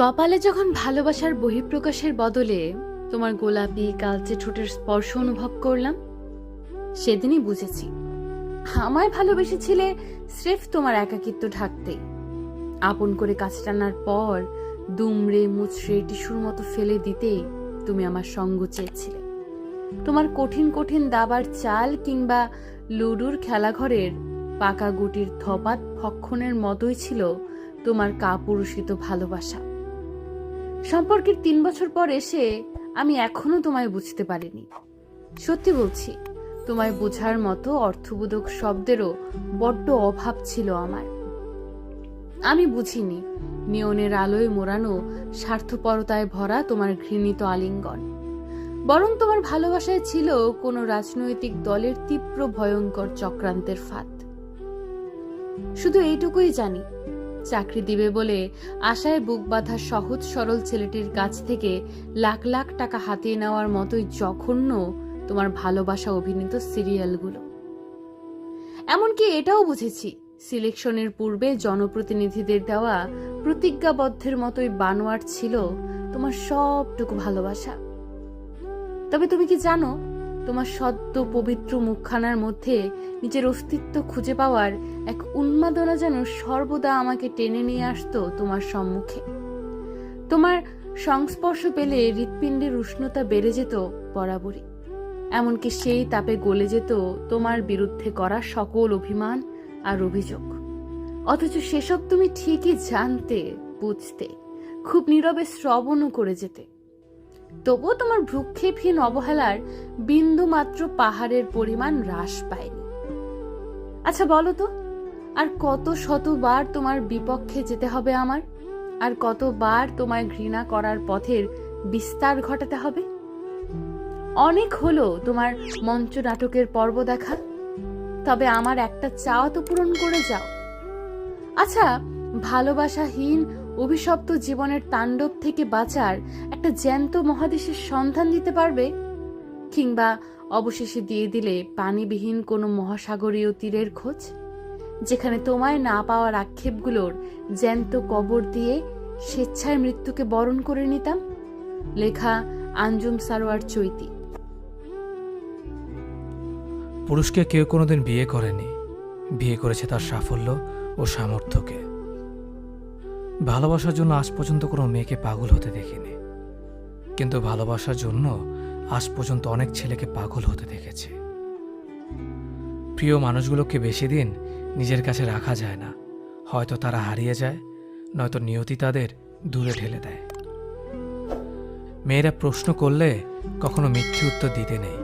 কপালে যখন ভালোবাসার বহিঃপ্রকাশের বদলে তোমার গোলাপি কালচে ঠোঁটের স্পর্শ অনুভব করলাম, সেদিনই বুঝেছি। আমায় ভালোবেসেছিলে স্রেফ তোমার একাকিত্ব ঢাকতেই আপন করে কাছে টানার পর দুমড়ে মুচড়ে টিস্যুর মতো ফেলে দিতে তুমি আমার সঙ্গ চেয়েছিলে। তোমার কঠিন কঠিন দাবার চাল কিংবা লুডুর খেলাঘরের পাকা গুটির থপাত ভক্ষণের মতোই ছিল তোমার কাপুরুষিত ভালোবাসা। সম্পর্কের তিন বছর পর এসে আমি এখনও তোমায় বুঝতে পারিনি। সত্যি বলছি, তোমায় বোঝার মতো অর্থবোধক শব্দেরও বড্ড অভাব ছিল আমার। আমি বুঝিনি, নিয়নের আলোয় মোড়ানো স্বার্থপরতায় ভরা তোমার ঘৃণিত আলিঙ্গন। বরং তোমার ভালোবাসায় ছিল কোনো রাজনৈতিক দলের তীব্র ভয়ঙ্কর চক্রান্তের ফাঁদ। শুধু এইটুকুই জানি চাকরি দিবে বলে আশায় বুক বাঁধা সহজ সরল ছেলেটির কাছ থেকে লাখ লাখ টাকা হাতিয়ে নেওয়ার মতোই জঘন্য তোমার ভালোবাসা অভিনীত সিরিয়ালগুলো। এমনকি এটাও বুঝেছি, সিলেকশনের পূর্বে জনপ্রতিনিধিদের দেওয়া প্রতিজ্ঞাবদ্ধের মতোই বানোয়ার ছিল তোমার সবটুকু ভালোবাসা। তবে তুমি কি জানো তোমার সদ্য পবিত্র মুখখানার মধ্যে নিজের অস্তিত্ব খুঁজে পাওয়ার এক উন্মাদনা যেন সর্বদা আমাকে টেনে নিয়ে আসতো তোমার সম্মুখে। তোমার সংস্পর্শ পেলে হৃৎপিণ্ডের উষ্ণতা বেড়ে যেত বরাবরই। এমনকি সেই তাপে গলে যেত তোমার বিরুদ্ধে করা সকল অভিমান আর অভিযোগ। অথচ সেসব তুমি ঠিকই জানতে, বুঝতে, খুব নীরবে শ্রবণও করে যেতে। তবুও তোমার ভ্রুক্ষেপহীন অবহেলার বিন্দু মাত্র পাহাড়ের পরিমাণ হ্রাস পায়নি। আচ্ছা বলো তো, আর কত শতবার তোমার বিপক্ষে যেতে হবে আমার? আর কতবার তোমায় ঘৃণা করার পথের বিস্তার ঘটাতে হবে? অনেক হলো তোমার মঞ্চ নাটকের পর্ব দেখা, তবে আমার একটা চাওয়া তো পূরণ করে যাও। আচ্ছা ভালোবাসাহীন অভিশপ্ত জীবনের তাণ্ডব থেকে বাঁচার একটা জ্যান্ত মহাদেশের সন্ধান দিতে পারবে? কিংবা অবশেষে দিয়ে দিলে পানিবিহীন কোনো মহাসাগরীয় তীরের খোঁজ? যেখানে তোমায় না পাওয়ার আক্ষেপগুলোর জ্যান্ত কবর দিয়ে স্বেচ্ছায় মৃত্যুকে বরণ করে নিতাম? লেখা আঞ্জুম সারোয়ার চৈতি। পুরুষকে কেউ কোনোদিন বিয়ে করেনি। বিয়ে করেছে তার সাফল্য ও সামর্থ্যকে। ভালোবাসার জন্য আজ পর্যন্ত কোনো মেয়েকে পাগল হতে দেখিনি। কিন্তু ভালোবাসার জন্য আজ পর্যন্ত অনেক ছেলেকে পাগল হতে দেখেছি। প্রিয় মানুষগুলোকে বেশি দিন নিজের কাছে রাখা যায় না। হয়তো তারা হারিয়ে যায়, নয়তো নিয়তি তাদের দূরে ঠেলে দেয়। মেয়েরা প্রশ্ন করলে কখনো মিথ্যে উত্তর দিতে নেই,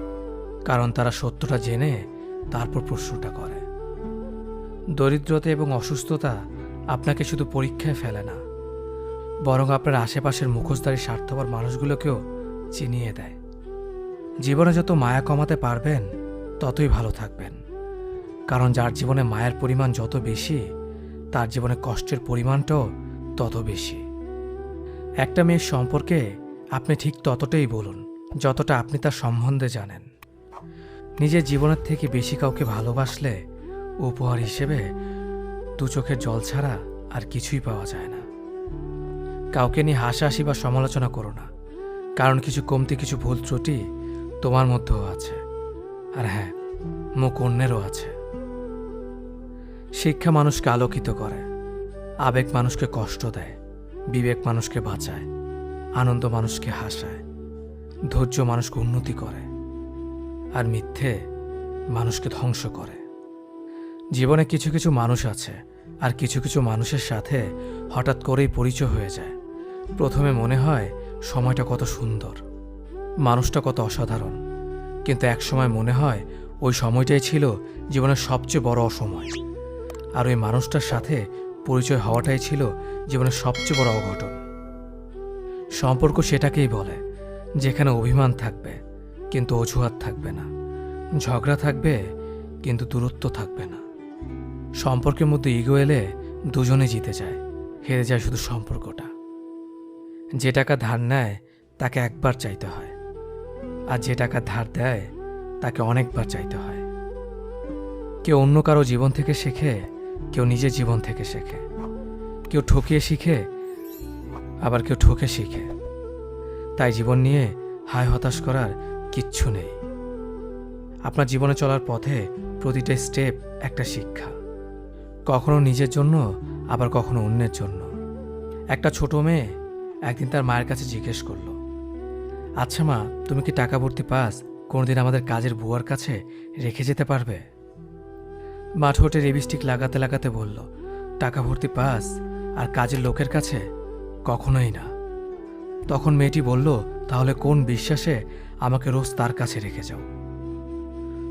কারণ তারা সত্যটা জেনে তারপর প্রশ্নটা করে। দরিদ্রতা এবং অসুস্থতা আপনাকে শুধু পরীক্ষায় ফেলে না, বরং আপনার আশেপাশের মুখোশধারী স্বার্থপর মানুষগুলোকেও চিনিয়ে দেয়। জীবনে যত মায়া কমাতে পারবেন, ততই ভালো থাকবেন। কারণ যার জীবনে মায়ের পরিমাণ যত বেশি, তার জীবনে কষ্টের পরিমাণটাও তত বেশি। একটা মেয়ের সম্পর্কে আপনি ঠিক ততটাই বলুন, যতটা আপনি তার সম্বন্ধে জানেন। নিজের জীবনের থেকে বেশি কাউকে ভালোবাসলে উপহার হিসেবে দু চোখের জল ছাড়া আর কিছুই পাওয়া যায় না। কাউকে নিয়ে হাসাহাসি বা সমালোচনা করো না। কারণ কিছু কমতি, কিছু ভুল ত্রুটি তোমার মধ্যেও আছে। আর হ্যাঁ মুখ অন্যেরও আছে। শিক্ষা মানুষকে আলোকিত করে, আবেগ মানুষকে কষ্ট দেয়, বিবেক মানুষকে বাঁচায়, আনন্দ মানুষকে হাসায়, ধৈর্য মানুষকে উন্নতি করে, আর মিথ্যে মানুষকে ধ্বংস করে। জীবনে কিছু কিছু মানুষ আছে, আর কিছু কিছু মানুষের সাথে হঠাৎ করেই পরিচয় হয়ে যায়। প্রথমে মনে হয় সময়টা কত সুন্দর, মানুষটা কত অসাধারণ, কিন্তু এক সময় মনে হয় ওই সময়টাই ছিল জীবনের সবচেয়ে বড় অসময়। আর ওই মানুষটার সাথে পরিচয় হওয়াটাই ছিল জীবনের সবচেয়ে বড় অঘটন। সম্পর্ক সেটাকেই বলে, যেখানে অভিমান থাকবে, কিন্তু অজুহাত থাকবে না। ঝগড়া থাকবে, কিন্তু দূরত্ব থাকবে না। সম্পর্কের মধ্যে ইগো এলে দুজনে জিতে যায়। হেরে যায় শুধু সম্পর্কটা। যে টাকা ধার নেয়, তাকে একবার চাইতে হয়। আর যে টাকা ধার দেয়, তাকে অনেকবার চাইতে হয়। কেউ অন্য কারও জীবন থেকে শেখে, কেউ নিজের জীবন থেকে শেখে। কেউ ঠকিয়ে শিখে, আবার কেউ ঠকে শিখে। তাই জীবন নিয়ে হায় হতাশ করার কিচ্ছু নেই। আপনার জীবনে চলার পথে প্রতিটা স্টেপ একটা শিক্ষা। কখনো নিজের জন্য, আবার কখনো অন্যের জন্য। একটা ছোট মেয়ে একদিন তার মায়ের কাছে জিজ্ঞেস করল আচ্ছা মা, তুমি কি টাকা ভর্তি পাস? কোনোদিন আমাদের কাজের বুয়ার কাছে রেখে যেতে পারবে? মা ঠোঁটে লিপস্টিক লাগাতে লাগাতে বলল, টাকা ভর্তি পাস আর কাজের লোকের কাছে কখনোই না। তখন মেয়েটি বলল, তাহলে কোন বিশ্বাসে আমাকে রোজ তার কাছে রেখে যাও?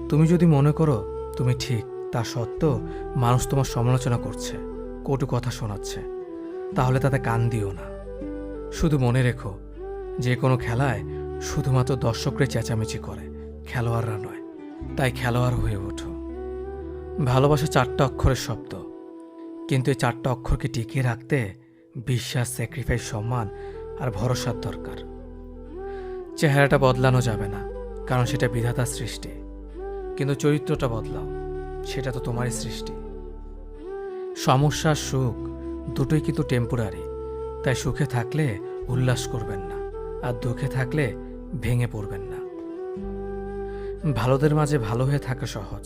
তুমি যদি মনে করো, তুমি ঠিক। তা সত্ত্বেও মানুষ তোমার সমালোচনা করছে, কটু কথা শোনাচ্ছে। তাহলে তাতে কান দিও না। শুধু মনে রেখো, যে কোনো খেলায় শুধুমাত্র দর্শকরা চেঁচামেচি করে, খেলোয়াড়রা নয়, তাই খেলোয়াড় হয়ে ওঠো। ভালোবাসা চারটা অক্ষরের শব্দ, কিন্তু এই চারটা অক্ষরকে টিকিয়ে রাখতে বিশ্বাস স্যাক্রিফাইস সম্মান আর ভরসার দরকার। চেহারাটা বদলানো যাবে না, কারণ সেটা বিধাতার সৃষ্টি। কিন্তু চরিত্রটা বদলাও। সেটা তো তোমারই সৃষ্টি। সমস্যা সুখ দুটোই কিন্তু টেম্পোরারি তাই সুখে থাকলে উল্লাস করবেন না, আর দুঃখে থাকলে ভেঙে পড়বেন না। ভালোদের মাঝে ভালো হয়ে থাকা সহজ,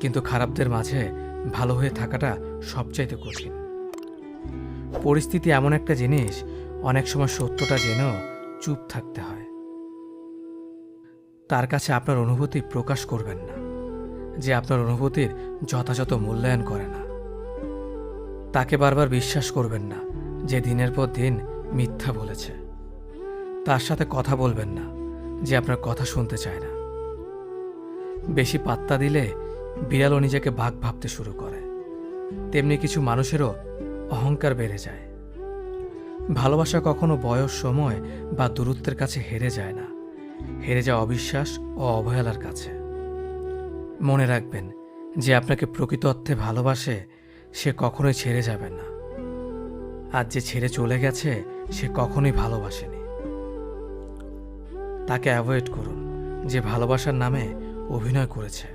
কিন্তু খারাপদের মাঝে ভালো হয়ে থাকাটা সবচাইতে কঠিন। পরিস্থিতি এমন একটা জিনিস, অনেক সময় সত্যটা জেনেও চুপ থাকতে হয়। তার কাছে আপনার অনুভূতি প্রকাশ করবেন না। যে আপনার অনুভূতির যথাযথ মূল্যায়ন করে না। তাকে বারবার বিশ্বাস করবেন না যে দিনের পর দিন মিথ্যা বলেছে। তার সাথে কথা বলবেন না যে আপনার কথা শুনতে চায় না। বেশি পাত্তা দিলে বিড়ালও নিজেকে বাঘ ভাবতে শুরু করে। তেমনি কিছু মানুষেরও অহংকার বেড়ে যায়। ভালোবাসা কখনো বয়স, সময় বা দূরত্বের কাছে হেরে যায় না। হেরে যায় অবিশ্বাস ও অবহেলার কাছে। মনে রাখবেন যে আপনাকে প্রকৃত অর্থে ভালোবাসে, সে কখনোই ছেড়ে যাবে না। আর যে ছেড়ে চলে গেছে, সে কখনোই ভালোবাসেনি। তাকে অ্যাভয়েড করুন, যে ভালোবাসার নামে অভিনয় করেছে।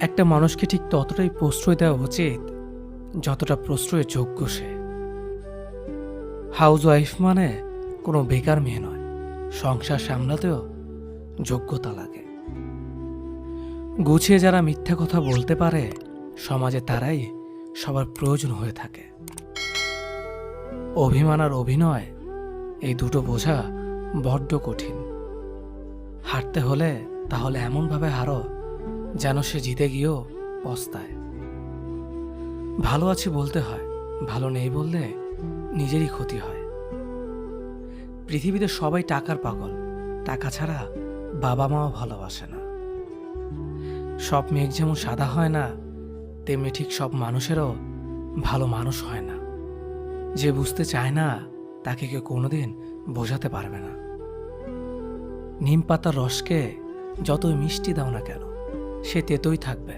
একটা মানুষকে ঠিক ততটাই প্রশ্রয় দেওয়া উচিত, যতটা প্রশ্রয়ের যোগ্য সে। হাউস ওয়াইফ মানে কোনো বেকার মেয়ে নয়। সংসার সামলাতেও যোগ্যতা লাগে। গুছিয়ে যারা মিথ্যা কথা বলতে পারে, সমাজে তারাই সবার প্রয়োজন হয়ে থাকে। অভিমান আর অভিনয়, এই দুটো বোঝা বড্ড কঠিন। হারতে হলে তাহলে এমনভাবে হারো যেন সে জিতে গিয়েও পস্তায়। ভালো আছি বলতে হয়, ভালো নেই বললে নিজেরই ক্ষতি হয়। পৃথিবীতে সবাই টাকার পাগল। টাকা ছাড়া বাবা মাও ভালোবাসে না। সব মেঘ যেমন সাদা হয় না, তেমনি ঠিক সব মানুষেরও ভালো মানুষ হয় না। যে বুঝতে চায় না, তাকে কেউ কোনোদিন বোঝাতে পারবে না। নিম পাতার রসকে যতই মিষ্টি দাও না কেন, সে তেতোই থাকবে।